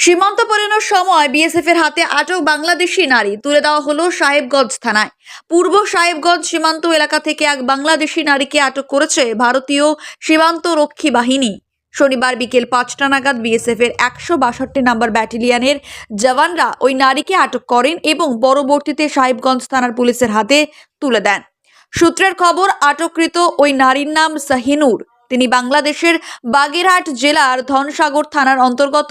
সীমান্ত পেরোনোর সময় বিএসএফ এর হাতে আটক বাংলাদেশি নারী। তুলে দেওয়া হলো সাহেবগঞ্জ থানায়। পূর্ব সাহেবগঞ্জ সীমান্ত এলাকা থেকে এক বাংলাদেশি নারীকে আটক করেছে ভারতীয় সীমান্ত রক্ষী বাহিনী। শনিবার বিকেল পাঁচটা নাগাদ বিএসএফ এর একশো বাষট্টি নম্বর ব্যাটালিয়নের জওয়ানরা ওই নারীকে আটক করেন এবং পরবর্তীতে সাহেবগঞ্জ থানার পুলিশের হাতে তুলে দেন। সূত্রের খবর, আটককৃত ওই নারীর নাম সাহিনুর তিনি বাংলাদেশের বাগেরহাট জেলার ধনসাগর থানার অন্তর্গত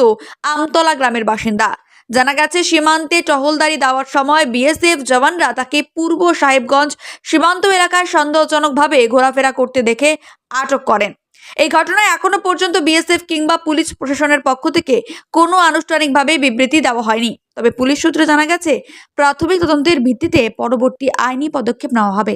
আমতলা গ্রামের বাসিন্দা। জানা গেছে, সীমান্তে টহলদারি দেওয়ার সময় বিএসএফ জওয়ানরা তাকে পূর্ব সাহেবগঞ্জ সীমান্ত এলাকায় সন্দেহজনকভাবে ঘোরাফেরা করতে দেখে আটক করেন। এই ঘটনায় এখনও পর্যন্ত বিএসএফ কিংবা পুলিশ প্রশাসনের পক্ষ থেকে কোনো আনুষ্ঠানিকভাবে বিবৃতি দেওয়া হয়নি। তবে পুলিশ সূত্রে জানা গেছে, প্রাথমিক তদন্তের ভিত্তিতে পরবর্তী আইনি পদক্ষেপ নেওয়া হবে।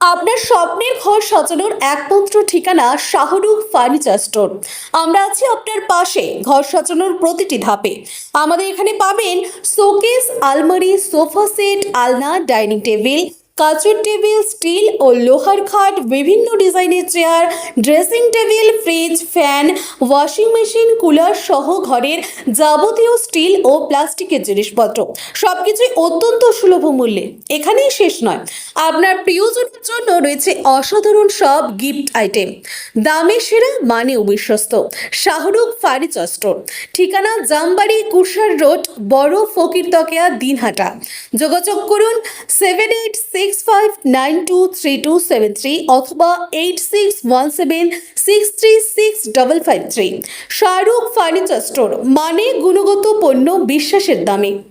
আপনার স্বপ্নের ঘর সাজানোর একমাত্র ঠিকানা শাহরুখ ফার্নিচার স্টোর। আমরা আছি আপনার পাশে ঘর সাজানোর প্রতিটি ধাপে। আমাদের এখানে পাবেন শোকেস, আলমারি, সোফা সেট, আলনা, ডাইনিং টেবিল, কাচের টেবিল, স্টিল ও লোহার খাট, বিভিন্ন ডিজাইনের chair, dressing table, fridge, fan, washing machine, cooler সহ ঘরের যাবতীয় স্টিল ও প্লাস্টিকের জিনিসপত্র। সব কিছুই অত্যন্ত সুলভ মূল্যে। এখানেই শেষ নয়। আপনার প্রিয়জনের জন্য রয়েছে অসাধারণ সব গিফট আইটেম। দামে সেরা মানেও বিশ্বস্ত। Shahrukh furniture store. ঠিকানা জামবাড়ি কুরসার রোড, বড় ফকির তকেয়া, দিনহাটা। যোগাযোগ করুন seven eight six five nine two three two seven three অথবা eight six one seven six three six double five three Shahrukh furniture store মানে গুণগত পণ্য, বিশ্বাসের দামে।